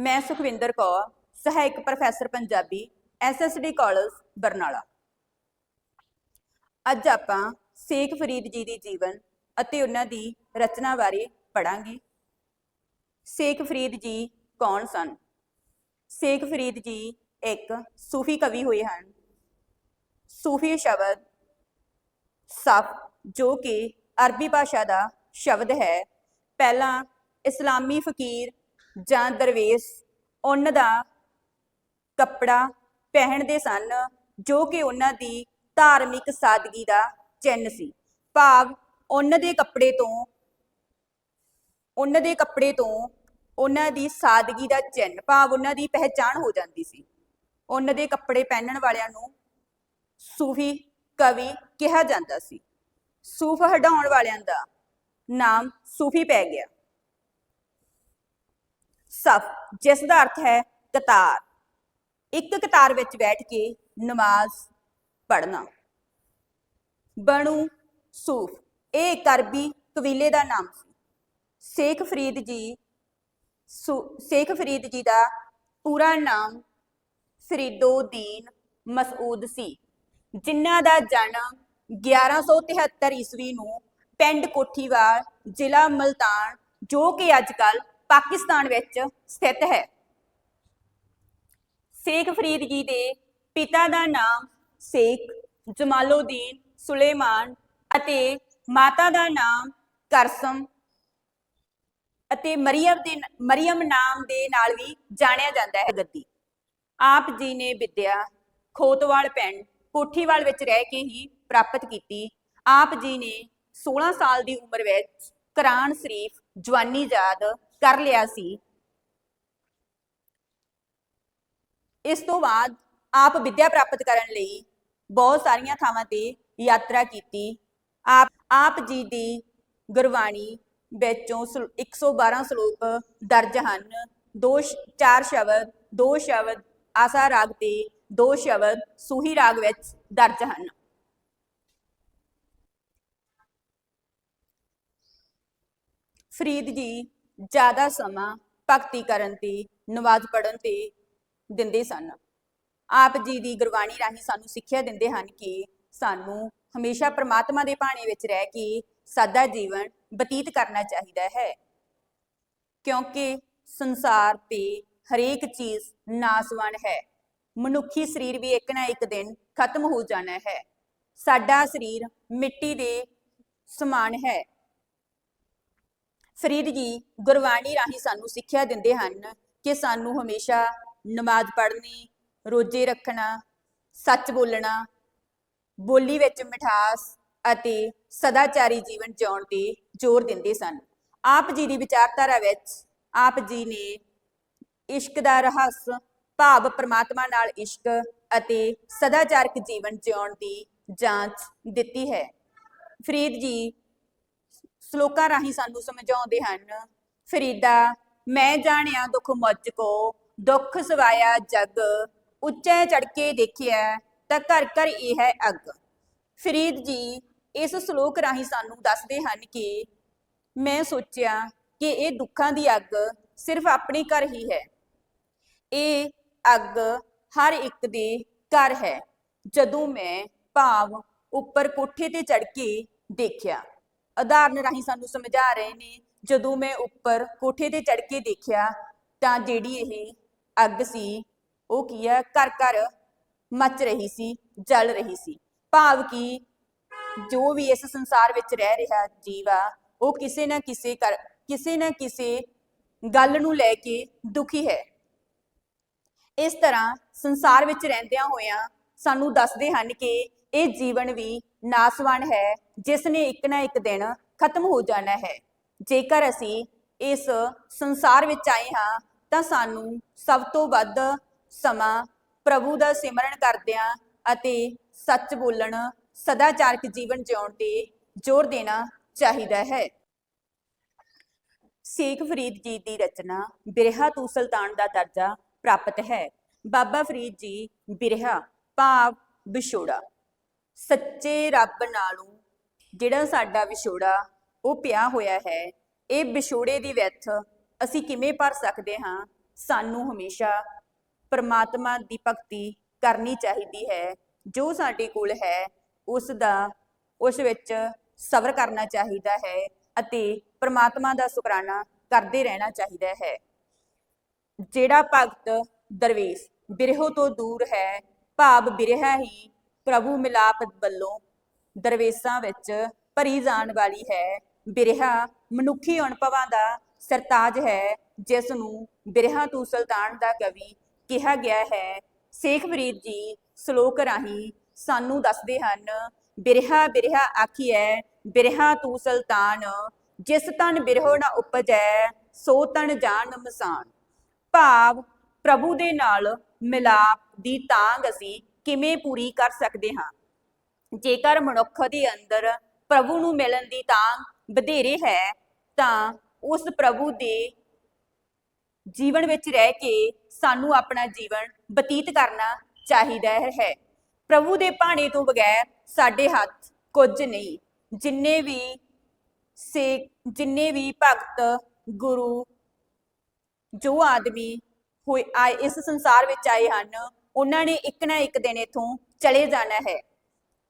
ਮੈਂ ਸੁਖਵਿੰਦਰ ਕੌਰ, ਸਹਾਇਕ professor Punjabi SSD college, Barnala. ਅੱਜ ਆਪਾਂ ਸ਼ੇਖ ਫਰੀਦ ਜੀ ਦੀ ਜੀਵਨ ਅਤੇ ਉਹਨਾਂ ਦੀ ਰਚਨਾ ਬਾਰੇ ਪੜਾਂਗੇ ਸ਼ੇਖ ਫਰੀਦ ਜੀ ਕੌਣ ਸਨ? ਸ਼ੇਖ ਫਰੀਦ ਜੀ ਇੱਕ ਸੂਫੀ ਕਵੀ ਹੋਏ ਹਨ। ਸੂਫੀ ਸ਼ਬਦ ਸਫ, ਜੋ ਕਿ ਅਰਬੀ ਭਾਸ਼ਾ ਦਾ ਸ਼ਬਦ ਹੈ। ਪਹਿਲਾਂ ਇਸਲਾਮੀ ਫਕੀਰ ਜਾਂ ਦਰਵੇਸ਼ ਉਹਨਾਂ ਦਾ ਕੱਪੜਾ ਪਹਿਨਦੇ ਸਨ, ਜੋ ਕਿ ਉਹਨਾਂ ਦੀ ਧਾਰਮਿਕ ਸਾਦਗੀ ਦਾ ਚਿੰਨ੍ਹ ਸੀ। ਭਾਵ ਉਹਨਾਂ ਦੇ ਕੱਪੜੇ ਤੋਂ ਉਹਨਾਂ ਦੇ ਕੱਪੜੇ ਤੋਂ ਉਹਨਾਂ ਦੀ ਸਾਦਗੀ ਦਾ ਚਿੰਨ੍ਹ, ਭਾਵ ਉਹਨਾਂ ਦੀ ਪਹਿਚਾਣ ਹੋ ਜਾਂਦੀ ਸੀ। ਉਹਨਾਂ ਦੇ ਕੱਪੜੇ ਪਹਿਨਣ ਵਾਲਿਆਂ ਨੂੰ ਸੂਫੀ ਕਵੀ ਕਿਹਾ ਜਾਂਦਾ ਸੀ। ਸੂਫ ਹਟਾਉਣ ਵਾਲਿਆਂ ਦਾ ਨਾਮ ਸੂਫੀ ਪੈ ਗਿਆ। ਸਫ, ਜਿਸ ਦਾ ਅਰਥ ਹੈ ਕਤਾਰ। ਇੱਕ ਕਤਾਰ ਵਿੱਚ ਬੈਠ ਕੇ ਨਮਾਜ਼ ਪੜ੍ਹਨਾ। ਬਣੂ ਸੂਫ, ਇਹ ਇੱਕ ਅਰਬੀ ਕਬੀਲੇ ਦਾ ਨਾਮ ਸੀ। ਸ਼ੇਖ ਫਰੀਦ ਜੀ ਸ਼ੇਖ ਫਰੀਦ ਜੀ ਦਾ ਪੂਰਾ ਨਾਮ ਫਰੀਦੋਦੀਨ ਮਸਊਦ ਸੀ, ਜਿਨ੍ਹਾਂ ਦਾ ਜਨਮ 1173 ਈਸਵੀ ਨੂੰ ਪਿੰਡ ਕੋਠੀਵਾਲ ਜ਼ਿਲ੍ਹਾ ਮਲਤਾਨ, ਜੋ ਕਿ ਅੱਜਕੱਲ ਪਾਕਿਸਤਾਨ ਵਿੱਚ ਸਥਿਤ ਹੈ। ਸ਼ੇਖ ਫਰੀਦ ਜੀ ਦੇ ਪਿਤਾ ਦਾ ਨਾਮ ਸ਼ੇਖ ਜਮਾਲਉਦੀਨ ਸੁਲੇਮਾਨ ਅਤੇ ਮਾਤਾ ਦਾ ਨਾਮ ਕਰਸਮ ਅਤੇ ਮਰੀਮ ਦੇ ਮਰੀਮ ਨਾਮ ਦੇ ਨਾਲ ਵੀ ਜਾਣਿਆ ਜਾਂਦਾ ਹੈ। ਗੱਦੀ। ਆਪ ਜੀ ਨੇ ਵਿਦਿਆ ਖੋਤਵਾਲ ਪਿੰਡ ਕੋਠੀਵਾਲ ਵਿੱਚ ਰਹਿ ਕੇ ਹੀ ਪ੍ਰਾਪਤ ਕੀਤੀ। ਆਪ ਜੀ ਨੇ 16 ਸਾਲ ਦੀ ਉਮਰ ਵਿੱਚ ਕੁਰਾਨ ਸ਼ਰੀਫ ਜਵਾਨੀ ਯਾਦ ਕਰ ਲਿਆ ਸੀ। ਇਸ ਤੋਂ ਬਾਅਦ ਆਪ ਵਿਦਿਆ ਪ੍ਰਾਪਤ ਕਰਨ ਲਈ ਬਹੁਤ ਸਾਰੀਆਂ ਥਾਵਾਂ ਤੇ ਯਾਤਰਾ ਕੀਤੀ। ਆਪ ਆਪ ਜੀ ਦੀ ਗੁਰਬਾਣੀ ਵਿੱਚੋਂ 112 ਸ਼ਲੋਕ ਦਰਜ ਹਨ। ਦੋ ਚਾਰ ਸ਼ਬਦ, ਦੋ ਸ਼ਬਦ, ਆਸਾ ਰਾਗ ਤੇ ਦੋ ਸ਼ਬਦ, ਸੂਹੀ ਰਾਗ ਵਿੱਚ ਦਰਜ ਹਨ। ਫਰੀਦ ਜੀ ਜ਼ਿਆਦਾ ਸਮਾਂ ਭਗਤੀ ਕਰਨ ਤੇ ਨਮਾਜ਼ ਪੜਨ ਤੇ ਦਿੰਦੇ ਸਨ। ਆਪ ਜੀ ਦੀ ਗੁਰਬਾਣੀ ਰਾਹੀਂ ਸਾਨੂੰ ਸਿੱਖਿਆ ਦਿੰਦੇ ਹਨ ਕਿ ਸਾਨੂੰ ਹਮੇਸ਼ਾ ਪ੍ਰਮਾਤਮਾ ਦੇ ਭਾਣੇ ਵਿੱਚ ਰਹਿ ਕੇ ਸਾਦਾ ਜੀਵਨ ਬਤੀਤ ਕਰਨਾ ਚਾਹੀਦਾ ਹੈ। ਕਿਉਂਕਿ ਸੰਸਾਰ ਤੇ ਹਰੇਕ ਚੀਜ਼ ਨਾਸਵਾਨ ਹੈ। ਮਨੁੱਖੀ ਸਰੀਰ ਵੀ ਇੱਕ ਨਾ ਇੱਕ ਦਿਨ ਖਤਮ ਹੋ ਜਾਣਾ ਹੈ। ਸਾਡਾ ਸਰੀਰ ਮਿੱਟੀ ਦੇ ਸਮਾਨ ਹੈ। ਫਰੀਦ ਜੀ, ਗੁਰਬਾਣੀ ਰਾਹੀਂ ਸਾਨੂੰ ਸਿੱਖਿਆ ਦਿੰਦੇ ਹਨ ਕਿ ਸਾਨੂੰ ਹਮੇਸ਼ਾ ਨਮਾਜ਼ ਪੜ੍ਹਨੀ, ਰੋਜ਼ੇ ਰੱਖਣਾ, ਸੱਚ ਬੋਲਣਾ, ਬੋਲੀ ਵਿੱਚ ਮਿਠਾਸ ਅਤੇ ਸਦਾਚਾਰੀ ਜੀਵਨ ਜਿਉਣ ਤੇ ਜ਼ੋਰ ਦਿੰਦੇ ਸਨ। ਆਪ ਜੀ ਦੀ ਵਿਚਾਰਧਾਰਾ ਵਿੱਚ ਆਪ ਜੀ ਨੇ ਇਸ਼ਕ ਦਾ ਰਹੱਸ, ਭਾਵ ਪ੍ਰਮਾਤਮਾ ਨਾਲ ਇਸ਼ਕ ਅਤੇ ਸਦਾਚਾਰਕ ਜੀਵਨ ਜਿਉਣ ਦੀ ਜਾਂਚ ਦਿੱਤੀ ਹੈ। ਫਰੀਦ ਜੀ ਸ਼ਲੋਕਾਂ ਰਾਹੀਂ ਸਾਨੂੰ ਸਮਝਾਉਂਦੇ ਹਨ, ਫਰੀਦਾ, ਮੈਂ ਜਾਣਿਆ ਦੁੱਖ ਮੁੱਝ ਕੋ, ਦੁੱਖ ਸਵਾਇਆ ਜਗ, ਉੱਚੇ ਚੜ ਕੇ ਦੇਖਿਆ ਤਾਂ ਘਰ ਘਰ ਇਹ ਹੈ ਅੱਗ। ਫਰੀਦ ਜੀ ਇਸ ਸ਼ਲੋਕ ਰਾਹੀਂ ਸਾਨੂੰ ਦੱਸਦੇ ਹਨ ਕਿ ਮੈਂ ਸੋਚਿਆ ਕਿ ਇਹ ਦੁੱਖਾਂ ਦੀ ਅੱਗ ਸਿਰਫ ਆਪਣੇ ਘਰ ਹੀ ਹੈ। ਇਹ ਅੱਗ ਹਰ ਇੱਕ ਦੇ ਘਰ ਹੈ, ਜਦੋਂ ਮੈਂ ਭਾਵ ਉੱਪਰ ਕੋਠੇ ਤੇ ਚੜ ਕੇ ਦੇਖਿਆ। ਉਦਾਹਰਨ ਰਾਹੀਂ ਸਾਨੂੰ ਸਮਝਾ ਰਹੇ ਨੇ, ਜਦੋਂ ਮੈਂ ਉੱਪਰ ਕੋਠੇ ਤੇ ਚੜ ਕੇ ਦੇਖਿਆ, ਤਾਂ ਜਿਹੜੀ ਇਹ ਅੱਗ ਸੀ, ਉਹ ਕੀ ਹੈ? ਘਰ ਘਰ ਮੱਚ ਰਹੀ ਸੀ, ਜਲ ਰਹੀ ਸੀ। ਭਾਵ ਕਿ ਜੋ ਵੀ ਇਸ ਸੰਸਾਰ ਵਿੱਚ ਰਹਿ ਰਿਹਾ ਜੀਵ ਆ, ਉਹ ਕਿਸੇ ਨਾ ਕਿਸੇ ਕਰ, ਕਿਸੇ ਨਾ ਕਿਸੇ ਗੱਲ ਨੂੰ ਲੈ ਕੇ ਦੁਖੀ ਹੈ। ਇਸ ਤਰ੍ਹਾਂ ਸੰਸਾਰ ਵਿੱਚ ਰਹਿੰਦਿਆਂ ਹੋਇਆਂ ਸਾਨੂੰ ਦੱਸਦੇ ਹਨ ਕਿ ਇਹ ਜੀਵਨ ਵੀ ਨਾਸਵਾਨ ਹੈ, ਜਿਸ ਨੇ ਇੱਕ ਨਾ ਇੱਕ ਦਿਨ ਖਤਮ ਹੋ ਜਾਣਾ ਹੈ। ਜੇਕਰ ਅਸੀਂ ਇਸ ਸੰਸਾਰ ਵਿੱਚ ਆਏ ਹਾਂ, ਤਾਂ ਸਾਨੂੰ ਸਭ ਤੋਂ ਵੱਧ ਸਮਾਂ ਪ੍ਰਭੂ ਦਾ ਸਿਮਰਨ ਕਰਦਿਆਂ ਅਤੇ ਸੱਚ ਬੋਲਣ, ਸਦਾਚਾਰਕ ਜੀਵਨ ਜਿਉਣ ਤੇ ਜ਼ੋਰ ਦੇਣਾ ਚਾਹੀਦਾ ਹੈ। ਸ਼ੇਖ ਫਰੀਦ ਜੀ ਦੀ ਰਚਨਾ ਬਿਰਹਾ ਤੂ ਸੁਲਤਾਨ ਦਾ ਦਰਜਾ ਪ੍ਰਾਪਤ ਹੈ। ਬਾਬਾ ਫਰੀਦ ਜੀ ਬਿਰਹਾ, ਭਾਵ ਵਿਛੋੜਾ। ਸੱਚੇ ਰੱਬ ਨਾਲੋਂ ਜਿਹੜਾ ਸਾਡਾ ਵਿਛੋੜਾ ਉਹ ਪਿਆ ਹੋਇਆ ਹੈ, ਇਹ ਵਿਛੋੜੇ ਦੀ ਵਿੱਥ ਅਸੀਂ ਕਿਵੇਂ ਭਰ ਸਕਦੇ ਹਾਂ? ਸਾਨੂੰ ਹਮੇਸ਼ਾ ਪਰਮਾਤਮਾ ਦੀ ਭਗਤੀ ਕਰਨੀ ਚਾਹੀਦੀ ਹੈ। ਜੋ ਸਾਡੇ ਕੋਲ ਹੈ, ਉਸ ਦਾ, ਉਸ ਵਿੱਚ ਸਬਰ ਕਰਨਾ ਚਾਹੀਦਾ ਹੈ ਅਤੇ ਪਰਮਾਤਮਾ ਦਾ ਸ਼ੁਕਰਾਨਾ ਕਰਦੇ ਰਹਿਣਾ ਚਾਹੀਦਾ ਹੈ। ਜਿਹੜਾ ਭਗਤ ਦਰਵੇਸ਼ ਬਿਰਹੋ ਤੋਂ ਦੂਰ ਹੈ, ਭਾਵ ਬਿਰਹਾ ਹੀ ਪ੍ਰਭੂ ਮਿਲਾਪ ਵੱਲੋਂ ਦਰਵੇਸ਼ਾਂ ਵਿੱਚ ਭਰੀ ਜਾਣ ਵਾਲੀ ਹੈ। ਬਿਰਹਾ ਮਨੁੱਖੀ ਅਨੁਭਵਾਂ ਦਾ ਸਰਤਾਜ ਹੈ ਜਿਸ ਨੂੰ ਬਿਰਹਾ ਤੂੰ ਸੁਲਤਾਨ ਦਾ ਕਵੀ ਕਿਹਾ ਗਿਆ ਹੈ। ਸ਼ੇਖ ਫਰੀਦ ਜੀ ਸ਼ਲੋਕ ਰਾਹੀਂ ਸਾਨੂੰ ਦੱਸਦੇ ਹਨ, ਬਿਰਹਾ ਬਿਰਹਾ ਆਖੀਐ, ਬਿਰਹਾ ਤੂੰ ਸੁਲਤਾਨ, ਜਿਸ ਤਨ ਬਿਰਹੋ ਨਾ ਉਪਜੈ, ਸੋ ਤਨ ਜਾਣ ਮਸਾਨ। ਭਾਵ ਪ੍ਰਭੂ ਦੇ ਨਾਲ ਮਿਲਾਪ ਦੀ ਤਾਂਗ ਅਸੀਂ ਕਿਵੇਂ ਪੂਰੀ ਕਰ ਸਕਦੇ ਹਾਂ? ਜੇਕਰ ਮਨੁੱਖ ਦੇ ਅੰਦਰ ਪ੍ਰਭੂ ਨੂੰ ਮਿਲਣ ਦੀ ਤਾਂ ਵਧੇਰੇ ਹੈ, ਤਾਂ ਉਸ ਪ੍ਰਭੂ ਦੇ ਜੀਵਨ ਵਿੱਚ ਰਹਿ ਕੇ ਸਾਨੂੰ ਆਪਣਾ ਜੀਵਨ ਬਤੀਤ ਕਰਨਾ ਚਾਹੀਦਾ ਹੈ। ਪ੍ਰਭੂ ਦੇ ਭਾਣੇ ਤੋਂ ਬਗੈਰ ਸਾਡੇ ਹੱਥ ਕੁਝ ਨਹੀਂ। ਜਿੰਨੇ ਵੀ ਸੇ, ਜਿੰਨੇ ਵੀ ਭਗਤ, ਗੁਰੂ ਜੋ ਆਦਮੀ ਹੋਏ, ਆਏ ਇਸ ਸੰਸਾਰ ਵਿੱਚ ਆਏ ਹਨ ਉਹਨਾਂ ਨੇ ਇੱਕ ਨਾ ਇੱਕ ਦਿਨ ਇਥੋਂ ਚਲੇ ਜਾਣਾ ਹੈ।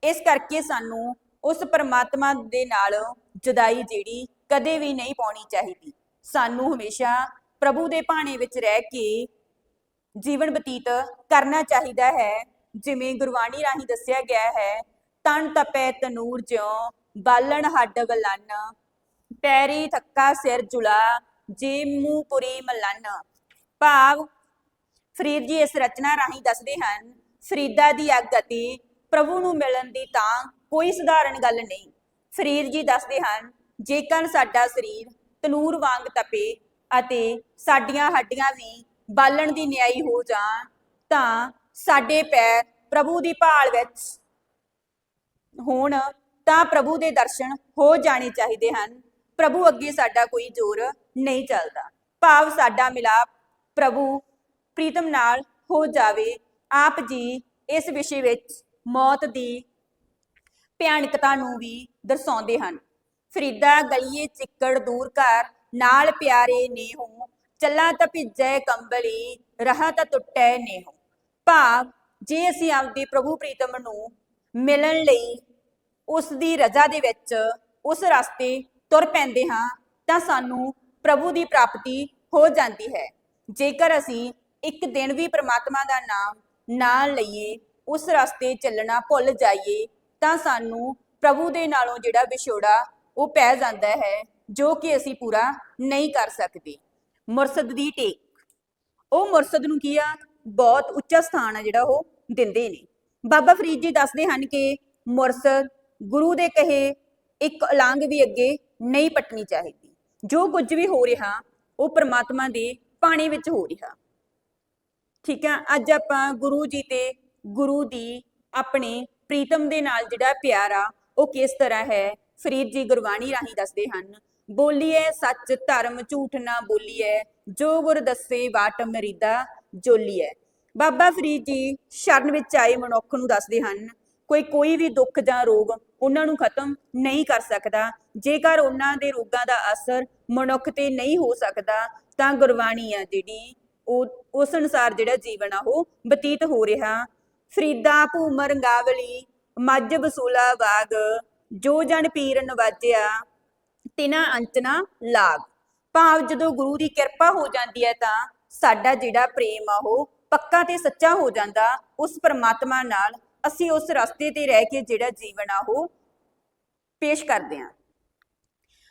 ਇਸ ਕਰਕੇ ਸਾਨੂੰ ਉਸ ਪਰਮਾਤਮਾ ਦੇ ਨਾਲ ਜੁਦਾਈ ਜਿਹੜੀ ਕਦੇ ਵੀ ਨਹੀਂ ਪਾਉਣੀ ਚਾਹੀਦੀ। ਸਾਨੂੰ ਹਮੇਸ਼ਾ ਪ੍ਰਭੂ ਦੇ ਭਾਣੇ ਵਿੱਚ ਰਹਿ ਕੇ ਜੀਵਨ ਬਤੀਤ ਕਰਨਾ ਚਾਹੀਦਾ ਹੈ। ਜਿਵੇਂ ਗੁਰਬਾਣੀ ਰਾਹੀਂ ਦੱਸਿਆ ਗਿਆ ਹੈ, ਤਨ ਤਪੈ ਤਨੂਰ ਜਿਉ, ਬਾਲਣ ਹੱਡ ਗਲਨ, ਪੈਰੀ ਥੱਕਾ ਸਿਰ ਜੁਲਾ, ਜੇ ਮੂੰਹ ਪੁਰੀ ਮਲਨ। ਭਾਵ ਫਰੀਦ ਜੀ ਇਸ ਰਚਨਾ ਰਾਹੀਂ ਦੱਸਦੇ ਹਨ, ਫਰੀਦਾ ਦੀ ਅੱਗ ਪ੍ਰਭੂ ਨੂੰ ਮਿਲਣ ਦੀ ਤਾਂ ਕੋਈ ਸਧਾਰਨ ਗੱਲ ਨਹੀਂ। ਫਰੀਦ ਜੀ ਦੱਸਦੇ ਹਨ, ਜੇਕਰ ਸਾਡਾ ਸਰੀਰ ਤਨੂਰ ਵਾਂਗ ਤਪੇ ਅਤੇ ਸਾਡੀਆਂ ਹੱਡੀਆਂ ਵੀ ਬਾਲਣ ਦੀ ਨਿਆਈ ਹੋ ਜਾਣ, ਤਾਂ ਸਾਡੇ ਪੈਰ ਪ੍ਰਭੂ ਦੀ ਭਾਲ ਵਿੱਚ ਹੋਣ, ਤਾਂ ਪ੍ਰਭੂ ਦੇ ਦਰਸ਼ਨ ਹੋ ਜਾਣੇ ਚਾਹੀਦੇ ਹਨ। ਪ੍ਰਭੂ ਅੱਗੇ ਸਾਡਾ ਕੋਈ ਜ਼ੋਰ ਨਹੀਂ ਚੱਲਦਾ। ਭਾਵ ਸਾਡਾ ਮਿਲਾਪ ਪ੍ਰਭੂ ਪ੍ਰੀਤਮ ਨਾਲ ਹੋ ਜਾਵੇ, ਆਪ ਜੀ ਇਸ ਵਿਸ਼ੇ ਵਿੱਚ ਮੌਤ ਦੀ ਭਿਆਨਕਤਾ ਨੂੰ ਵੀ ਦਰਸਾਉਂਦੇ ਹਨ। ਫਰੀਦਾ ਗਲੀਏ ਚਿੱਕੜ ਦੂਰ ਕਰ ਨਾਲ ਪਿਆਰੇ ਨੇਹੋ, ਚੱਲਾਂ ਤਾਂ ਭਿੱਜੈ ਕੰਬਲੀ, ਰਹਾ ਤਾਂ ਟੁੱਟੈ ਨੇਹੋ। ਭਾਵ ਜੇ ਅਸੀਂ ਆਪਦੇ ਪ੍ਰਭੂ ਪ੍ਰੀਤਮ ਨੂੰ ਮਿਲਣ ਲਈ ਉਸ ਦੀ ਰਜ਼ਾ ਦੇ ਵਿੱਚ ਉਸ ਰਸਤੇ ਤੁਰ ਪੈਂਦੇ ਹਾਂ, ਤਾਂ ਸਾਨੂੰ ਪ੍ਰਭੂ ਦੀ ਪ੍ਰਾਪਤੀ ਹੋ ਜਾਂਦੀ ਹੈ। ਜੇਕਰ ਅਸੀਂ ਇੱਕ ਦਿਨ ਵੀ ਪ੍ਰਮਾਤਮਾ ਦਾ ਨਾਮ ਨਾ ਲਈਏ, ਉਸ ਰਸਤੇ ਚੱਲਣਾ ਭੁੱਲ ਜਾਈਏ, ਤਾਂ ਸਾਨੂੰ ਪ੍ਰਭੂ ਦੇ ਨਾਲੋਂ ਜਿਹੜਾ ਵਿਛੋੜਾ ਉਹ ਪੈ ਜਾਂਦਾ ਹੈ, ਜੋ ਕਿ ਅਸੀਂ ਪੂਰਾ ਨਹੀਂ ਕਰ ਸਕਦੇ। ਮੁਰਸਦ ਦੀ ਟੇਕ। ਉਹ ਮੁਰਸਦ ਨੂੰ ਕੀ ਆ? ਬਹੁਤ ਉੱਚਾ ਸਥਾਨ ਆ ਜਿਹੜਾ ਉਹ ਦਿੰਦੇ ਨੇ। ਬਾਬਾ ਫਰੀਦ ਜੀ ਦੱਸਦੇ ਹਨ ਕਿ ਮੁਰਸਦ ਗੁਰੂ ਦੇ ਕਹੇ ਇੱਕ ਅਲੰਗ ਵੀ ਅੱਗੇ ਨਹੀਂ ਪਟਣੀ ਚਾਹੀਦੀ। ਜੋ ਕੁਝ ਵੀ ਹੋ ਰਿਹਾ, ਉਹ ਪ੍ਰਮਾਤਮਾ ਦੇ ਪਾਣੀ ਵਿੱਚ ਹੋ ਰਿਹਾ। ਠੀਕ ਹੈ ਅੱਜ ਆਪਾਂ ਗੁਰੂ ਜੀ ਤੇ ਗੁਰੂ ਦੀ ਆਪਣੇ ਪ੍ਰੀਤਮ ਦੇ ਨਾਲ ਜਿਹੜਾ ਪਿਆਰ ਆ ਉਹ ਕਿਸ ਤਰ੍ਹਾਂ ਹੈ? ਫਰੀਦ ਜੀ ਗੁਰਬਾਣੀ ਰਾਹੀਂ ਦੱਸਦੇ ਹਨ ਬੋਲੀਏ ਸੱਚ ਧਰਮ ਝੂਠ ਨਾ ਬੋਲੀਏ ਜੋ ਗੁਰ ਦੱਸੇ ਬਾਟ ਮਰੀਦਾ ਜੋਲੀਏ ਬਾਬਾ ਫਰੀਦ ਜੀ ਸ਼ਰਨ ਵਿੱਚ ਆਏ ਮਨੁੱਖ ਨੂੰ ਦੱਸਦੇ ਹਨ, ਕੋਈ ਕੋਈ ਵੀ ਦੁੱਖ ਜਾਂ ਰੋਗ ਉਹਨਾਂ ਨੂੰ ਖਤਮ ਨਹੀਂ ਕਰ ਸਕਦਾ। ਜੇਕਰ ਉਹਨਾਂ ਦੇ ਰੋਗਾਂ ਦਾ ਅਸਰ ਮਨੁੱਖ ਤੇ ਨਹੀਂ ਹੋ ਸਕਦਾ, ਤਾਂ ਗੁਰਬਾਣੀ ਆ ਜਿਹੜੀ ਉਸ ਅਨੁਸਾਰ ਜਿਹੜਾ ਜੀਵਨ ਆ ਉਹ ਬਤੀਤ ਹੋ ਰਿਹਾ। ਫਰੀਦਾ, ਭੂਮਰ, ਗਾਵਲੀ, ਮੱਝ, ਬਸੂਲਾ, ਬਾਗ, ਜੋ ਜਨ ਪੀਰ ਨਵਾਜਿਆ, ਤਿਨਾ ਅੰਚਨਾ ਲਾਗ। ਭਾਵ ਜਦੋਂ ਗੁਰੂ ਦੀ ਕਿਰਪਾ ਹੋ ਜਾਂਦੀ ਹੈ ਤਾਂ ਸਾਡਾ ਜਿਹੜਾ ਪ੍ਰੇਮ ਆ ਉਹ ਪੱਕਾ ਤੇ ਸੱਚਾ ਹੋ ਜਾਂਦਾ। ਉਸ ਪਰਮਾਤਮਾ ਨਾਲ ਅਸੀਂ ਉਸ ਰਸਤੇ ਤੇ ਰਹਿ ਕੇ ਜਿਹੜਾ ਜੀਵਨ ਆ ਉਹ ਪੇਸ਼ ਕਰਦੇ ਹਾਂ।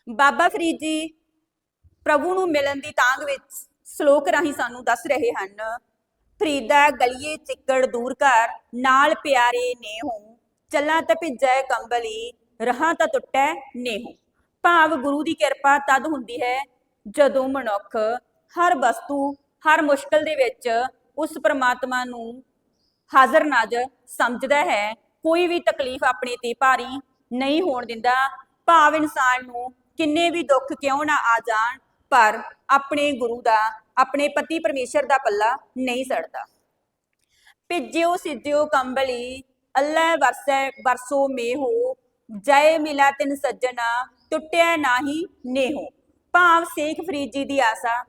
ਬਾਬਾ ਫਰੀਦ ਜੀ, ਪ੍ਰਭੂ ਨੂੰ ਮਿਲਣ ਦੀ ਤਾਂਗ ਵਿੱਚ ਸ਼ਲੋਕ ਰਾਹੀਂ ਸਾਨੂੰ ਦੱਸ ਰਹੇ ਹਨ, ਫਰੀਦਾ ਗਲੀਏ ਚਿੱਕੜ ਦੂਰ ਕਰ ਨਾਲ ਪਿਆਰੇ ਨੇਹੋ, ਚੱਲਾਂ ਤਾਂ ਭਿੱਜੈ ਕੰਬਲੀ, ਰਹਾ ਤਾਂ ਟੁੱਟੈ ਨੇਹੋ। ਭਾਵ ਗੁਰੂ ਦੀ ਕਿਰਪਾ ਤਦ ਹੁੰਦੀ ਹੈ ਜਦੋਂ ਮਨੁੱਖ ਹਰ ਵਸਤੂ, ਹਰ ਮੁਸ਼ਕਲ ਦੇ ਵਿੱਚ ਉਸ ਪ੍ਰਮਾਤਮਾ ਨੂੰ ਹਾਜ਼ਰ ਨਾਜ਼ਰ ਸਮਝਦਾ ਹੈ। ਕੋਈ ਵੀ ਤਕਲੀਫ ਆਪਣੇ ਤੇ ਭਾਰੀ ਨਹੀਂ ਹੋਣ ਦਿੰਦਾ। ਭਾਵ ਇਨਸਾਨ ਨੂੰ ਕਿੰਨੇ ਵੀ ਦੁੱਖ ਕਿਉਂ ਨਾ ਆ ਜਾਣ, ਪਰ ਆਪਣੇ ਗੁਰੂ ਦਾ ਆਪਣੇ ਪਤੀ ਪਰਮੇਸ਼ਰ ਦਾ ਪੱਲਾ ਨਹੀਂ ਸੜਦਾ। ਭਿੱਜਿਓ, ਸਿੱਜਿਓ, ਕੰਬਲੀ, ਅੱਲਾ ਵਰਸੈ, ਵਰਸੋ ਮੇਹੋ, ਜੈ ਮਿਲਾ ਤਿਨ ਸੱਜਣਾ, ਟੁੱਟਿਆ ਨਾਹੀ ਨੇਹੋ। ਭਾਵ ਸੇਖ ਫਰੀਦ ਜੀ ਦੀ ਆਸਾ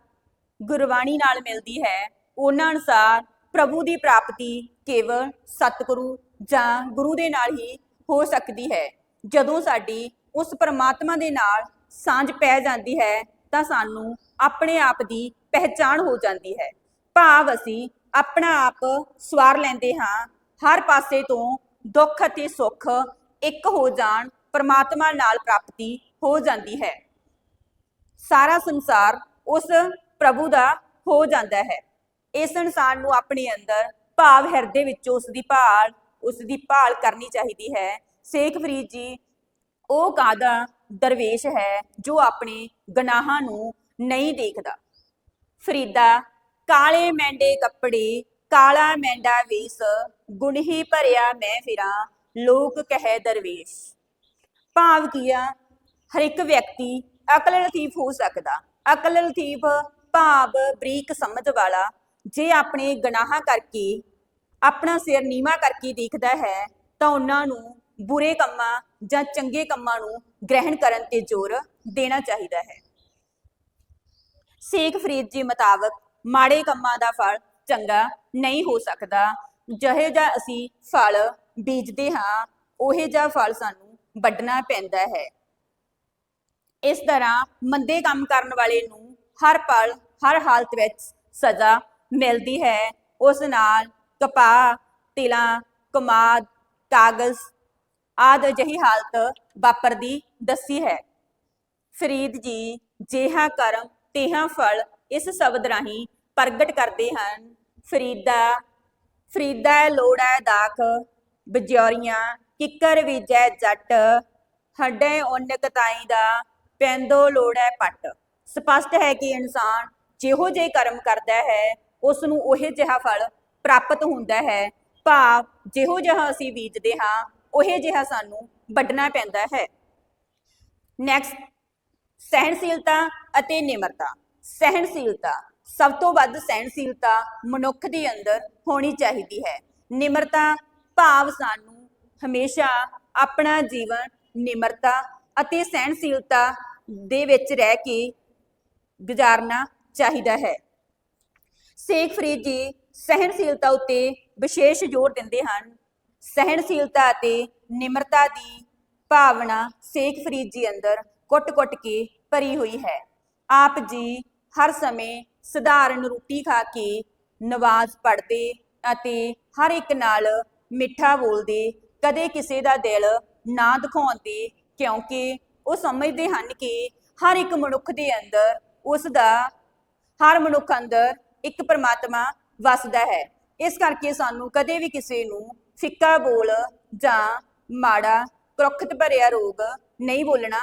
ਗੁਰਬਾਣੀ ਨਾਲ ਮਿਲਦੀ ਹੈ। ਉਹਨਾਂ ਅਨੁਸਾਰ ਪ੍ਰਭੂ ਦੀ ਪ੍ਰਾਪਤੀ ਕੇਵਲ ਸਤਿਗੁਰੂ ਜਾਂ ਗੁਰੂ ਦੇ ਨਾਲ ਹੀ ਹੋ ਸਕਦੀ ਹੈ। ਜਦੋਂ ਸਾਡੀ ਉਸ ਪਰਮਾਤਮਾ ਦੇ ਨਾਲ ਸਾਂਝ ਪੈ ਜਾਂਦੀ ਹੈ, ਤਾਂ ਸਾਨੂੰ ਆਪਣੇ ਆਪ ਦੀ ਪਹਿਚਾਣ ਹੋ ਜਾਂਦੀ ਹੈ। ਭਾਵ ਅਸੀਂ ਆਪਣਾ ਆਪ ਸਵਾਰ ਲੈਂਦੇ ਹਾਂ, ਹਰ ਪਾਸੇ ਤੋਂ ਦੁੱਖ ਅਤੇ ਸੁੱਖ ਇੱਕ ਹੋ ਜਾਣ, ਪਰਮਾਤਮਾ ਨਾਲ ਪ੍ਰਾਪਤੀ ਹੋ ਜਾਂਦੀ ਹੈ। ਸਾਰਾ ਸੰਸਾਰ ਉਸ ਪ੍ਰਭੂ ਦਾ ਹੋ ਜਾਂਦਾ ਹੈ। ਇਸ ਇਨਸਾਨ ਨੂੰ ਆਪਣੇ ਅੰਦਰ ਭਾਵ ਹਿਰਦੇ ਵਿੱਚ ਉਸ ਦੀ ਭਾਲ ਉਸ ਦੀ ਭਾਲ ਕਰਨੀ ਚਾਹੀਦੀ ਹੈ। ਸ਼ੇਖ ਫਰੀਦ ਜੀ, ਉਹ ਕਾਦਾ ਦਰਵੇਸ਼ ਹੈ ਜੋ ਆਪਣੇ ਗਨਾਹਾਂ ਨੂੰ ਨਹੀਂ ਦੇਖਦਾ? ਫਰੀਦਾ, ਕਾਲੇ ਮੈਂਡੇ ਕੱਪੜੇ, ਕਾਲਾ ਮੈਂਡਾ ਵੇਸ, ਗੁਣਹੀ ਭਰਿਆ ਮੈਂ ਫਿਰਾਂ, ਲੋਕ ਕਹੇ ਦਰਵੇਸ਼। ਭਾਵ ਕੀਆ ਹਰ ਇੱਕ ਵਿਅਕਤੀ ਅਕਲ ਲਤੀਫ ਹੋ ਸਕਦਾ। ਅਕਲ ਲਤੀਫ, ਭਾਵ, ਬਰੀਕ ਸਮਝ ਵਾਲਾ, ਜੇ ਆਪਣੇ ਗਨਾਹਾਂ ਕਰਕੇ, ਆਪਣਾ ਸਿਰ ਨੀਵਾ ਕਰਕੇ ਦੇਖਦਾ ਹੈ, ਤਾਂ ਉਹਨਾਂ ਨੂੰ ਬੁਰੇ ਕੰਮਾਂ ਜਾਂ ਚੰਗੇ ਕੰਮਾਂ ਨੂੰ ਗ੍ਰਹਿਣ ਕਰਨ ਤੇ ਜ਼ੋਰ ਦੇਣਾ ਚਾਹੀਦਾ ਹੈ। ਸ਼ੇਖ ਫਰੀਦ ਜੀ ਮੁਤਾਬਕ ਮਾੜੇ ਕੰਮਾਂ ਦਾ ਫਲ ਚੰਗਾ ਨਹੀਂ ਹੋ ਸਕਦਾ। ਜਿਹੇ ਜਿਹਾ ਅਸੀਂ ਫਲ ਬੀਜਦੇ ਹਾਂ, ਉਹੇ ਜਿਹਾ ਫਲ ਸਾਨੂੰ ਵੱਢਣਾ ਪੈਂਦਾ ਹੈ। ਇਸ ਤਰ੍ਹਾਂ ਮੰਦੇ ਕੰਮ ਕਰਨ ਵਾਲੇ ਨੂੰ ਹਰ ਪਲ, ਹਰ ਹਾਲਤ ਵਿੱਚ ਸਜ਼ਾ ਮਿਲਦੀ ਹੈ। ਉਸ ਨਾਲ ਕਪਾਹ, ਤਿਲਾਂ, ਕਮਾਦ, ਕਾਗਜ਼ ਆਦਿ ਅਜਿਹੀ ਹਾਲਤ ਵਾਪਰਦੀ ਦੱਸੀ ਹੈ। ਫਰੀਦ ਜੀ, ਜਿਹਾ ਕਰਮ ਤੇਹਾ ਫਲ ਇਸ ਸ਼ਬਦ ਰਾਹੀਂ ਪ੍ਰਗਟ ਕਰਦੇ ਹਨ। ਫਰੀਦਾ ਫਰੀਦਾ ਲੋੜਾ ਦਾਖ, ਬਜੌਰੀਆਂ ਕਿੱਕਰ ਵਿਜੈ ਜੱਟ, ਹੱਡੇ ਉਨਕ ਤਾਈ ਦਾ, ਪੈਂਦੋ ਲੋੜਾ ਪੱਟ। ਸਪਸ਼ਟ ਹੈ ਕਿ ਇਨਸਾਨ ਜਿਹੋ ਜਿਹੇ ਕਰਮ ਕਰਦਾ ਹੈ ਉਸ ਨੂੰ ਉਹੇ ਜਿਹਾ ਫਲ ਪ੍ਰਾਪਤ ਹੁੰਦਾ ਹੈ। ਭਾਵ ਜਿਹੋ ਜਿਹਾ ਅਸੀਂ ਬੀਜਦੇ ਹਾਂ, ਉਹ ਜਿਹਾ ਸਾਨੂੰ ਵੱਢਣਾ ਪੈਂਦਾ ਹੈ। ਨੈਕਸਟ ਸਹਿਣਸ਼ੀਲਤਾ ਅਤੇ ਨਿਮਰਤਾ। ਸਹਿਣਸ਼ੀਲਤਾ ਸਭ ਤੋਂ ਵੱਧ ਸਹਿਣਸ਼ੀਲਤਾ ਮਨੁੱਖ ਦੇ ਅੰਦਰ ਹੋਣੀ ਚਾਹੀਦੀ ਹੈ। ਨਿਮਰਤਾ ਭਾਵ ਸਾਨੂੰ ਹਮੇਸ਼ਾ ਆਪਣਾ ਜੀਵਨ, ਨਿਮਰਤਾ ਅਤੇ ਸਹਿਣਸ਼ੀਲਤਾ ਦੇ ਵਿੱਚ ਰਹਿ ਕੇ ਗੁਜ਼ਾਰਨਾ ਚਾਹੀਦਾ ਹੈ। ਸ਼ੇਖ ਫਰੀਦ ਜੀ ਸਹਿਣਸ਼ੀਲਤਾ ਉੱਤੇ ਵਿਸ਼ੇਸ਼ ਜ਼ੋਰ ਦਿੰਦੇ ਹਨ। ਸਹਿਣਸ਼ੀਲਤਾ ਅਤੇ ਨਿਮਰਤਾ ਦੀ ਭਾਵਨਾ ਸ਼ੇਖ ਫਰੀਦ ਜੀ ਅੰਦਰ ਕੁੱਟ-ਕੁੱਟ ਕੇ ਭਰੀ ਹੋਈ ਹੈ। ਆਪ ਜੀ ਹਰ ਸਮੇਂ ਸਧਾਰਨ ਰੋਟੀ ਖਾ ਕੇ ਨਵਾਜ਼ ਪੜ੍ਹਦੇ ਅਤੇ ਹਰ ਇੱਕ ਨਾਲ ਮਿੱਠਾ ਬੋਲਦੇ, ਕਦੇ ਕਿਸੇ ਦਾ ਦਿਲ ਨਾ ਦਿਖਾਉਂਦੇ, ਕਿਉਂਕਿ ਉਹ ਸਮਝਦੇ ਹਨ ਕਿ ਹਰ ਇੱਕ ਮਨੁੱਖ ਦੇ ਅੰਦਰ ਉਸ ਦਾ, ਹਰ ਮਨੁੱਖ ਅੰਦਰ ਇੱਕ ਪਰਮਾਤਮਾ ਵਸਦਾ ਹੈ। ਇਸ ਕਰਕੇ ਸਾਨੂੰ ਕਦੇ ਵੀ ਕਿਸੇ ਨੂੰ ਫਿੱਕਾ ਬੋਲ ਜਾਂ ਮਾੜਾ, ਕਰੋਖਤ ਭਰਿਆ ਰੋਗ ਨਹੀਂ ਬੋਲਣਾ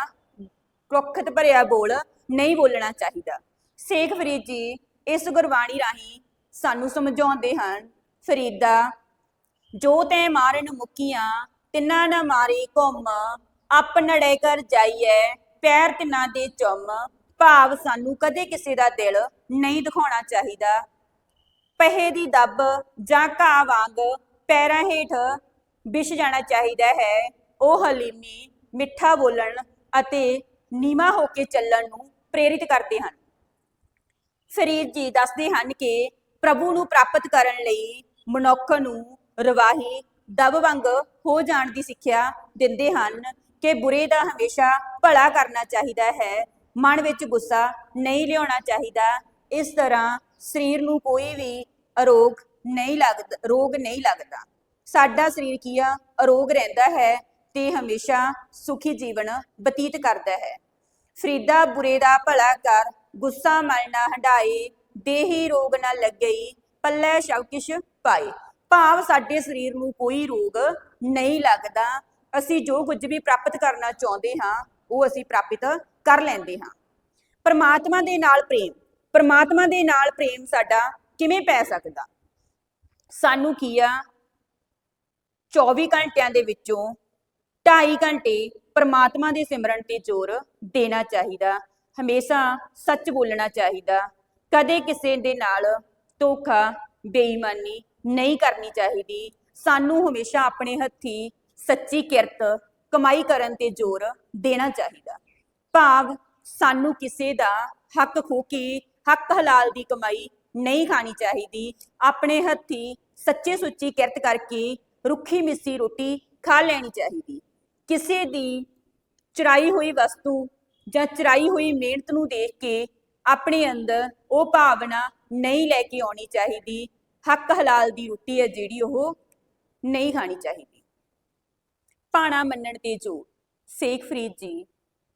ਕਰੋਖਤ ਭਰਿਆ ਬੋਲ ਨਹੀਂ ਬੋਲਣਾ ਚਾਹੀਦਾ। ਸ਼ੇਖ ਫਰੀਦ ਜੀ, ਇਸ ਗੁਰਬਾਣੀ ਰਾਹੀਂ ਸਾਨੂੰ ਸਮਝਾਉਂਦੇ ਹਨ, ਫਰੀਦਾ, ਜੋ ਤੈ ਮਾਰਨ ਮੁਕੀਆਂ, ਤਿੰਨਾ ਨਾ ਮਾਰੀ ਘੁੰਮ ਆਪਣੜੇ ਕਰ ਜਾਈਐ, ਪੈਰ ਤਿੰਨਾ ਦੇ ਚੁੰਮ। ਭਾਵ ਸਾਨੂੰ ਕਦੇ ਕਿਸੇ ਦਾ ਦਿਲ ਨਹੀਂ ਦਿਖਾਉਣਾ ਚਾਹੀਦਾ। ਪਹੇ ਦੀ ਦੱਬ ਜਾਂ ਘਾਹ ਵਾਂਗ ਪੈਰਾਂ ਹੇਠ ਵਿਛ ਜਾਣਾ ਚਾਹੀਦਾ ਹੈ। ਉਹ ਹਲੀਮੀ, ਮਿੱਠਾ ਬੋਲਣ ਅਤੇ ਨੀਵਾ ਹੋ ਕੇ ਚੱਲਣ ਨੂੰ ਪ੍ਰੇਰਿਤ ਕਰਦੇ ਹਨ। ਫਰੀਦ ਜੀ ਦੱਸਦੇ ਹਨ ਕਿ ਪ੍ਰਭੂ ਨੂੰ ਪ੍ਰਾਪਤ ਕਰਨ ਲਈ ਮਨੁੱਖ ਨੂੰ ਰਵਾਹੀ ਦਬ ਵਾਂਗ ਹੋ ਜਾਣ ਦੀ ਸਿੱਖਿਆ ਦਿੰਦੇ ਹਨ ਕਿ ਬੁਰੇ ਦਾ ਹਮੇਸ਼ਾ ਭਲਾ ਕਰਨਾ ਚਾਹੀਦਾ ਹੈ, ਮਨ ਵਿੱਚ ਗੁੱਸਾ ਨਹੀਂ ਲਿਆਉਣਾ ਚਾਹੀਦਾ, ਇਸ ਤਰ੍ਹਾਂ ਸਰੀਰ ਨੂੰ ਕੋਈ ਵੀ ਅਰੋਗ ਨਹੀਂ ਲੱਗਦਾ, ਰੋਗ ਨਹੀਂ ਲੱਗਦਾ। ਸਾਡਾ ਸਰੀਰ ਕੀ ਆ? ਅਰੋਗ ਰਹਿੰਦਾ ਹੈ ਤੇ ਹਮੇਸ਼ਾ ਸੁਖੀ ਜੀਵਨ ਬਤੀਤ ਕਰਦਾ ਹੈ। ਫਰੀਦਾ ਬੁਰੇ ਦਾ ਭਲਾ ਕਰ, ਗੁੱਸਾ ਮਨ ਨਾ ਹੰਡਾਏ ਦੇਹੀ ਰੋਗ ਨਾ ਲੱਗਈ, ਪੱਲੇ ਸਭ ਕਿਛ ਪਾਏ। ਭਾਵ ਸਾਡੇ ਸਰੀਰ ਨੂੰ ਕੋਈ ਰੋਗ ਨਹੀਂ ਲੱਗਦਾ। ਅਸੀਂ ਜੋ ਕੁਝ ਵੀ ਪ੍ਰਾਪਤ ਕਰਨਾ ਚਾਹੁੰਦੇ ਹਾਂ, ਉਹ ਅਸੀਂ ਪ੍ਰਾਪਤ ਕਰ ਲੈਂਦੇ ਹਾਂ। ਪਰਮਾਤਮਾ ਦੇ ਨਾਲ ਪ੍ਰੇਮ, ਪਰਮਾਤਮਾ ਦੇ ਨਾਲ ਪ੍ਰੇਮ ਸਾਡਾ ਕਿਵੇਂ ਪੈ ਸਕਦਾ? ਸਾਨੂੰ ਕੀ ਆ? 24 ਘੰਟਿਆਂ ਦੇ ਵਿੱਚੋਂ 2.5 ਘੰਟੇ ਪਰਮਾਤਮਾ ਦੇ ਸਿਮਰਨ ਤੇ ਜ਼ੋਰ ਦੇਣਾ ਚਾਹੀਦਾ। ਹਮੇਸ਼ਾ ਸੱਚ ਬੋਲਣਾ ਚਾਹੀਦਾ। ਕਦੇ ਕਿਸੇ ਦੇ ਨਾਲ ਧੋਖਾ, ਬੇਈਮਾਨੀ ਨਹੀਂ ਕਰਨੀ ਚਾਹੀਦੀ। ਸਾਨੂੰ ਹਮੇਸ਼ਾ ਆਪਣੇ ਹੱਥੀ ਸੱਚੀ ਕਿਰਤ, ਕਮਾਈ ਕਰਨ ਤੇ ਜ਼ੋਰ ਦੇਣਾ ਚਾਹੀਦਾ। ਭਾਵ ਸਾਨੂੰ ਕਿਸੇ ਦਾ ਹੱਕ ਖੋ ਕੇ ਹੱਕ ਹਲਾਲ ਦੀ ਕਮਾਈ ਨਹੀਂ ਖਾਣੀ ਚਾਹੀਦੀ। ਆਪਣੇ ਹੱਥੀ ਸੱਚੇ ਸੁੱਚੀ ਕਿਰਤ ਕਰਕੇ ਰੁੱਖੀ ਮਿੱਸੀ ਰੋਟੀ ਖਾ ਲੈਣੀ ਚਾਹੀਦੀ। ਕਿਸੇ ਦੀ ਚੁਰਾਈ ਹੋਈ ਵਸਤੂ ਜਾਂ ਚਰਾਈ ਹੋਈ ਮਿਹਨਤ ਨੂੰ ਦੇਖ ਕੇ ਆਪਣੇ ਅੰਦਰ ਉਹ ਭਾਵਨਾ ਨਹੀਂ ਲੈ ਕੇ ਆਉਣੀ ਚਾਹੀਦੀ। ਹੱਕ ਹਲਾਲ ਦੀ ਰੋਟੀ ਹੈ ਜਿਹੜੀ ਉਹ ਨਹੀਂ ਖਾਣੀ ਚਾਹੀਦੀ। ਪਾਣਾ ਮੰਨਣ ਤੇ ਜੋ ਸੇਖ ਫਰੀਦ ਜੀ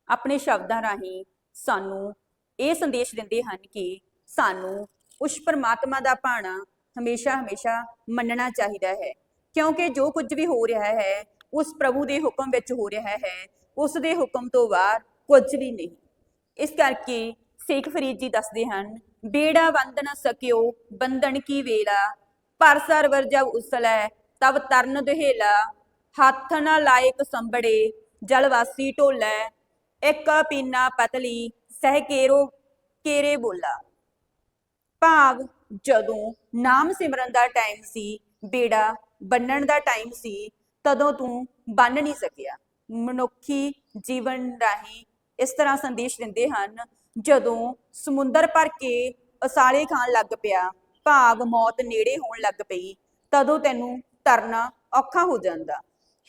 ਆਪਣੇ ਸ਼ਬਦਾਂ ਰਾਹੀਂ ਸਾਨੂੰ ਇਹ ਸੰਦੇਸ਼ ਦਿੰਦੇ ਹਨ ਕਿ ਸਾਨੂੰ ਉਸ ਪਰਮਾਤਮਾ ਦਾ ਭਾਣਾ ਹਮੇਸ਼ਾ ਹਮੇਸ਼ਾ ਮੰਨਣਾ ਚਾਹੀਦਾ ਹੈ। ਕਿਉਂਕਿ ਜੋ ਕੁਝ ਵੀ ਹੋ ਰਿਹਾ ਹੈ ਉਸ ਪ੍ਰਭੂ ਦੇ ਹੁਕਮ ਵਿੱਚ ਹੋ ਰਿਹਾ ਹੈ, ਉਸ ਦੇ ਹੁਕਮ ਤੋਂ ਬਾਹਰ ਕੁਝ ਵੀ ਨਹੀਂ। ਇਸ ਕਰਕੇ ਸੇਖ ਫਰੀਦ ਜੀ ਦੱਸਦੇ ਹਨ, ਬੇੜਾ ਬੰਦ ਨ ਸਕਿਓ, ਬੰਧਨ ਕੀ ਵੇਲਾ? ਪਰ ਸਰਵਰ ਜਬ ਉਸਲੈ ਤਬ ਤਰਨ ਦੁਹੇਲਾ। ਹੱਥ ਨਾ ਲਾਇਕ ਸੰਭੜੇ ਜਲਵਾਸੀ ਢੋਲੈ। ਇੱਕ ਪੀਨਾ ਪਤਲੀ, ਸਹਿ ਕੇਰੋ, ਕੇਰੇ ਬੋਲਾ। ਭਾਵ ਜਦੋਂ ਨਾਮ ਸਿਮਰਨ ਦਾ ਟਾਈਮ ਸੀ, ਬੇੜਾ ਬੰਨਣ ਦਾ ਟਾਈਮ ਸੀ ਤਦੋਂ ਤੂੰ ਬੰਨ ਨਹੀਂ ਸਕਿਆ। ਮਨੁੱਖੀ ਜੀਵਨ ਰਾਹੀਂ ਇਸ ਤਰ੍ਹਾਂ ਸੰਦੇਸ਼ ਦਿੰਦੇ ਹਨ, ਜਦੋਂ ਸਮੁੰਦਰ ਭਰ ਕੇ ਉਸਾਲੇ ਖਾਣ ਲੱਗ ਪਿਆ ਭਾਗ ਮੌਤ ਨੇੜੇ ਹੋਣ ਲੱਗ ਪਈ, ਤਦੋਂ ਤੈਨੂੰ ਤਰਨਾ ਔਖਾ ਹੋ ਜਾਂਦਾ।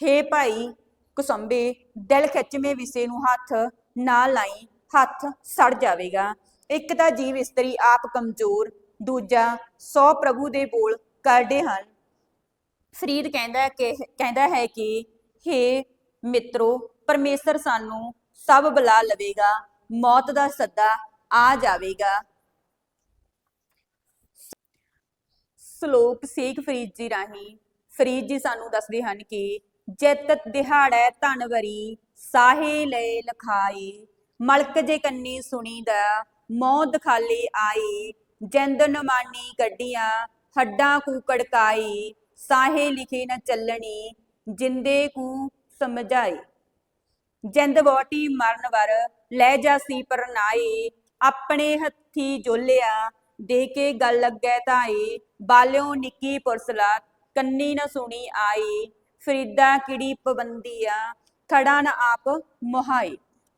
ਹੇ ਭਾਈ ਕੁਸੰਬੇ, ਦਿਲ ਖਿੱਚਵੇਂ ਵਿਸੇ ਨੂੰ ਹੱਥ ਨਾ ਲਾਈ, ਹੱਥ ਸੜ ਜਾਵੇਗਾ। ਇੱਕ ਤਾਂ ਜੀਵ ਇਸਤਰੀ ਆਪ ਕਮਜ਼ੋਰ, ਦੂਜਾ ਸੌ ਪ੍ਰਭੂ ਦੇ ਬੋਲ ਕਰਦੇ ਹਨ। ਫਰੀਦ ਕਹਿੰਦਾ ਕਿ, ਕਹਿੰਦਾ ਹੈ ਕਿ, ਹੇ ਮਿੱਤਰੋ, ਪਰਮੇਸ਼ਰ ਸਾਨੂੰ ਸਭ ਬੁਲਾ ਲਵੇਗਾ, ਮੌਤ ਦਾ ਸੱਦਾ ਆ ਜਾਵੇਗਾ। ਸ਼ਲੋਕ ਸੇਖ ਫਰੀਦ ਜੀ ਰਾਹੀਂ, ਫਰੀਦ ਜੀ ਸਾਨੂੰ ਦੱਸਦੇ ਹਨ ਕਿ, ਜਿਤ ਦਿਹਾੜੈ ਧਨਵਰੀ ਸਾਹੇ ਲਏ ਲਖਾਈ ਮਲਕ ਜੇ ਕੰਨੀ ਸੁਣੀ ਦਾ ਮੌ ਦਖਾਲੇ ਆਈ ਜਿੰਦ ਨਮਾਨੀ ਕੱਢੀਆਂ ਹੱਡਾਂ ਕੂ ਕੜਕਾਈ ਸਾਹੇ ਲਿਖੇ ਨ ਚੱਲਣੀ, ਜਿੰਦੇ ਕੂ ਸਮਝਾਏ। ਜਿੰਦ ਵੋਟੀ ਮਰਨ ਵਰ ਲੈ ਜਾਸੀ ਪਰਨਾਏ, ਆਪਣੇ ਹੱਥੀ ਜੋਲਿਆ ਦੇ ਕੇ ਗੱਲ ਲੱਗੈ ਤਾਏ ਬਾਲਿਓ ਨਿੱਕੀ ਪੁਰਸਲਾ, ਕੰਨੀ ਨ ਸੁਣੀ ਆਈ ਫਰੀਦਾ ਕਿੜੀ ਪਬੰਦੀਆ ਖੜਾ ਨਾ ਆਪ ਮੁਹਾਈ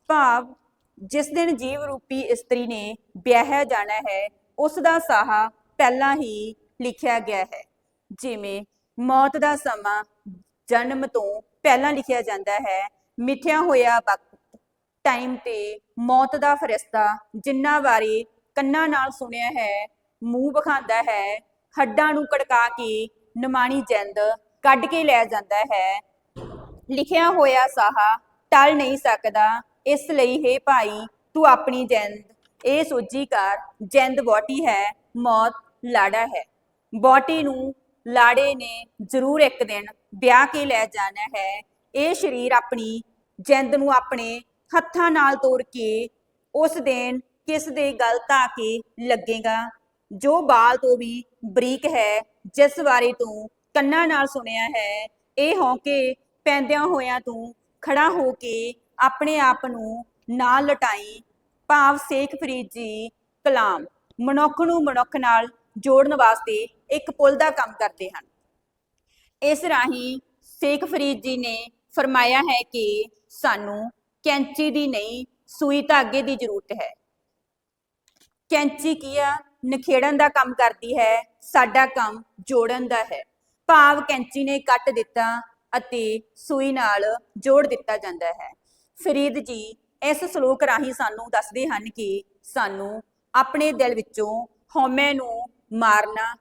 ਭਾਵ, ਜਿਸ ਦਿਨ ਜੀਵ ਰੂਪੀ ਇਸਤਰੀ ਨੇ ਵਿਆਹਿਆ ਜਾਣਾ ਹੈ, ਉਸ ਦਾ ਸਾਹਾ ਪਹਿਲਾਂ ਹੀ ਲਿਖਿਆ ਗਿਆ ਹੈ। ਜਿਵੇਂ ਮੌਤ ਦਾ ਸਮਾਂ ਜਨਮ ਤੋਂ ਪਹਿਲਾਂ ਲਿਖਿਆ ਜਾਂਦਾ ਹੈ। ਮਿਥਿਆ ਹੋਇਆ ਵਕਤ ਟਾਈਮ ਤੇ ਮੌਤ ਦਾ ਫਰਿਸ਼ਤਾ ਜਿੰਨਾ ਵਾਰੀ ਕੰਨਾਂ ਨਾਲ ਸੁਣਿਆ ਹੈ, ਮੂੰਹ ਵਿਖਾਉਂਦਾ ਹੈ, ਹੱਡਾਂ ਨੂੰ ਕੜਕਾ ਕੇ ਨਿਮਾਣੀ ਜਿੰਦ ਕੱਢ ਕੇ ਲੈ ਜਾਂਦਾ ਹੈ। ਲਿਖਿਆ ਹੋਇਆ ਸਾਹਾ ਟਲ ਨਹੀਂ ਸਕਦਾ, ਇਸ ਲਈ, ਹੈ ਭਾਈ, ਤੂੰ ਆਪਣੀ ਜਿੰਦ, ਇਹ ਸੋਝੀ ਕਰ, ਜਿੰਦ ਬੋਟੀ ਹੈ, ਮੌਤ ਲਾੜਾ ਹੈ। ਬੋਟੀ ਨੂੰ ਲਾੜੇ ਨੇ ਜ਼ਰੂਰ ਇੱਕ ਦਿਨ ਵਿਆਹ ਕੇ ਲੈ ਜਾਣਾ ਹੈ। ਇਹ ਸਰੀਰ ਆਪਣੀ ਜਿੰਦ ਨੂੰ ਆਪਣੇ ਹੱਥਾਂ ਨਾਲ ਤੋੜ ਕੇ ਉਸ ਦਿਨ ਕਿਸ ਦੇ ਗਲ ਧਾ ਕੇ ਲੱਗੇਗਾ। ਜੋ ਬਾਲ ਤੋਂ ਵੀ ਬਰੀਕ ਹੈ, ਜਿਸ ਬਾਰੇ ਤੂੰ ਕੰਨਾਂ ਨਾਲ ਸੁਣਿਆ ਹੈ, ਇਹ ਹੌਕੇ ਪੈਂਦਿਆਂ ਹੋਇਆਂ ਤੂੰ ਖੜਾ ਹੋ ਕੇ ਆਪਣੇ ਆਪ ਨੂੰ ਨਾ ਲਟਾਈ ਭਾਵ ਸੇਖ ਫਰੀਦ ਜੀ ਕਲਾਮ। ਮਨੁੱਖ ਨੂੰ ਮਨੁੱਖ ਨਾਲ ਜੋੜਨ ਵਾਸਤੇ ਇੱਕ ਪੁਲ ਦਾ ਕੰਮ ਕਰਦੇ ਹਨ। ਇਸ ਰਾਹੀਂ ਸੇਖ ਫਰੀਦ ਜੀ ਨੇ ਫਰਮਾਇਆ ਹੈ ਕਿ ਸਾਨੂੰ ਕੈਂਚੀ ਦੀ ਨਹੀਂ, ਸੂਈ ਧਾਗੇ ਦੀ ਜ਼ਰੂਰਤ ਹੈ। ਕੈਂਚੀ ਕੀ ਆ? ਨਖੇੜਨ ਦਾ ਕੰਮ ਕਰਦੀ ਹੈ, ਸਾਡਾ ਕੰਮ ਜੋੜਨ ਦਾ ਹੈ। ਭਾਵ ਕੈਂਚੀ ਨੇ ਕੱਟ ਦਿੱਤਾ ਅਤੇ ਸੂਈ ਨਾਲ ਜੋੜ ਦਿੱਤਾ ਜਾਂਦਾ ਹੈ। ਫਰੀਦ ਜੀ ਇਸ ਸ਼ਲੋਕ ਰਾਹੀਂ ਸਾਨੂੰ ਦੱਸਦੇ ਹਨ ਕਿ ਸਾਨੂੰ ਆਪਣੇ ਦਿਲ ਵਿੱਚੋਂ ਹਉਮੈ ਨੂੰ ਮਾਰਨਾ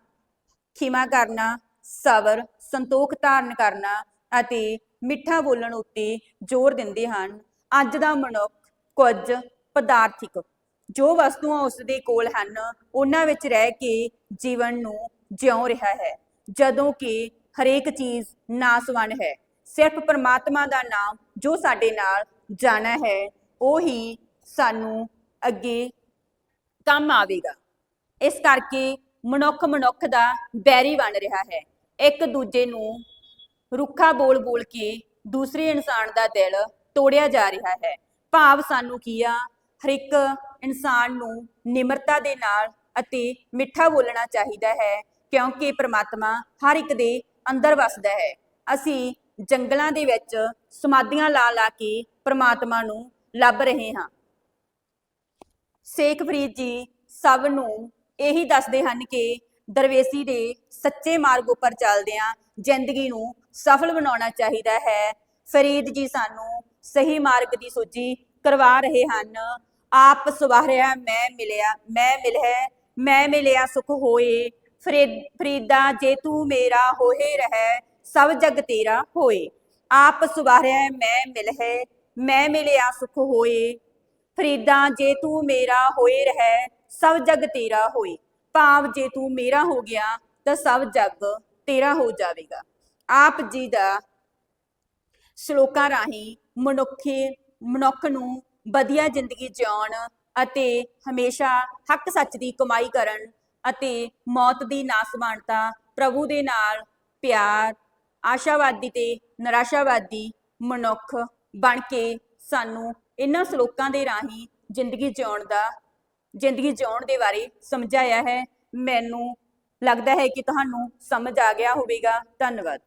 ਖਿਮਾ ਕਰਨਾ, ਸਬਰ, ਸੰਤੋਖ ਧਾਰਨ ਕਰਨਾ ਅਤੇ ਮਿੱਠਾ ਬੋਲਣ ਉੱਤੇ ਜ਼ੋਰ ਦਿੰਦੇ ਹਨ। ਅੱਜ ਦਾ ਮਨੁੱਖ ਕੁਝ ਪਦਾਰਥਿਕ, ਜੋ ਵਸਤੂਆਂ ਉਸ ਦੇ ਕੋਲ ਹਨ, ਉਹਨਾਂ ਵਿੱਚ ਰਹਿ ਕੇ ਜੀਵਨ ਨੂੰ ਜਿਉ ਰਿਹਾ ਹੈ। ਜਦੋਂ ਕਿ ਹਰੇਕ ਚੀਜ਼ ਨਾਸਵਨ ਹੈ, ਸਿਰਫ ਪਰਮਾਤਮਾ ਦਾ ਨਾਮ ਜੋ ਸਾਡੇ ਨਾਲ ਜਾਣਾ ਹੈ, ਉਹ ਹੀ ਸਾਨੂੰ ਅੱਗੇ ਕੰਮ ਆਵੇਗਾ। ਇਸ ਕਰਕੇ ਮਨੁੱਖ ਮਨੁੱਖ ਦਾ ਬੈਰੀ ਬਣ ਰਿਹਾ ਹੈ। ਇੱਕ ਦੂਜੇ ਨੂੰ ਰੁੱਖਾ ਬੋਲ ਬੋਲ ਕੇ ਦੂਸਰੇ ਇਨਸਾਨ ਦਾ ਦਿਲ ਤੋੜਿਆ ਜਾ ਰਿਹਾ ਹੈ। ਭਾਵ ਸਾਨੂੰ ਕੀ ਆ? ਹਰ ਇੱਕ ਇਨਸਾਨ ਨੂੰ ਨਿਮਰਤਾ ਦੇ ਨਾਲ ਅਤੇ ਮਿੱਠਾ ਬੋਲਣਾ ਚਾਹੀਦਾ ਹੈ, ਕਿਉਂਕਿ ਪ੍ਰਮਾਤਮਾ ਹਰ ਇੱਕ ਦੇ ਅੰਦਰ ਵਸਦਾ ਹੈ। ਅਸੀਂ ਜੰਗਲਾਂ ਦੇ ਵਿੱਚ ਸਮਾਧੀਆਂ ਲਾ ਲਾ ਕੇ ਪ੍ਰਮਾਤਮਾ ਨੂੰ ਲੱਭ ਰਹੇ ਹਾਂ। ਸੇਖ ਫਰੀਦ ਜੀ ਸਭ ਨੂੰ ਇਹੀ ਦੱਸਦੇ ਹਨ ਕਿ ਦਰਵੇਸੀ ਦੇ ਸੱਚੇ ਮਾਰਗ ਉੱਪਰ ਚੱਲਦਿਆਂ ਜ਼ਿੰਦਗੀ ਨੂੰ ਸਫਲ ਬਣਾਉਣਾ ਚਾਹੀਦਾ ਹੈ। ਫਰੀਦ ਜੀ ਸਾਨੂੰ ਸਹੀ ਮਾਰਗ ਦੀ ਸੂਚੀ ਕਰਵਾ ਰਹੇ ਹਨ। ਆਪ ਸੁਭਾਰਿਆ ਮੈਂ ਮਿਲਿਆ ਮੈਂ ਮਿਲਿਆ ਮੈਂ ਮਿਲਿਆ, ਸੁਖ ਹੋਏ। ਫਰੀਦ, ਫਰੀਦਾ, ਜੇ ਤੂੰ ਮੇਰਾ ਹੋਏ ਰਹਿ, ਸਭ ਜਗ ਤੇਰਾ ਹੋਏ। ਆਪ ਸੁਭਾਰਿਆ ਮੈਂ ਮਿਲਹਿ ਮੈਂ ਮਿਲਿਆ, ਸੁਖ ਹੋਏ। ਫਰੀਦਾ, ਜੇ ਤੂੰ ਮੇਰਾ ਹੋਏ ਰਹਿ ਸਭ ਜਗ ਤੇਰਾ ਹੋਏ। ਭਾਵ ਜੇ ਤੂੰ ਮੇਰਾ ਹੋ ਗਿਆ, ਤਾਂ ਸਭ ਜਗ ਤੇਰਾ ਹੋ ਜਾਵੇਗਾ। ਆਪ ਜੀ ਦਾ ਸ਼ਲੋਕਾਂ ਰਾਹੀਂ ਮਨੁੱਖੀ, ਮਨੁੱਖ ਨੂੰ ਵਧੀਆ ਜ਼ਿੰਦਗੀ ਜਿਉਣ ਅਤੇ ਹਮੇਸ਼ਾ ਹੱਕ ਸੱਚ ਦੀ ਕਮਾਈ ਕਰਨ ਅਤੇ ਮੌਤ ਦੀ ਨਾਸਮਾਨਤਾ ਪ੍ਰਭੂ ਦੇ ਨਾਲ ਪਿਆਰ, ਆਸ਼ਾਵਾਦੀ ਤੇ ਨਿਰਾਸ਼ਾਵਾਦੀ ਮਨੁੱਖ ਬਣ ਕੇ ਸਾਨੂੰ ਇਹਨਾਂ ਸ਼ਲੋਕਾਂ ਦੇ ਰਾਹੀਂ ਜ਼ਿੰਦਗੀ ਜਿਉਣ ਦਾ ਜ਼ਿੰਦਗੀ ਜਿਉਣ ਦੇ ਬਾਰੇ ਸਮਝਾਇਆ ਹੈ। ਮੈਨੂੰ ਲੱਗਦਾ ਹੈ ਕਿ ਤੁਹਾਨੂੰ ਸਮਝ ਆ ਗਿਆ ਹੋਵੇਗਾ। ਧੰਨਵਾਦ।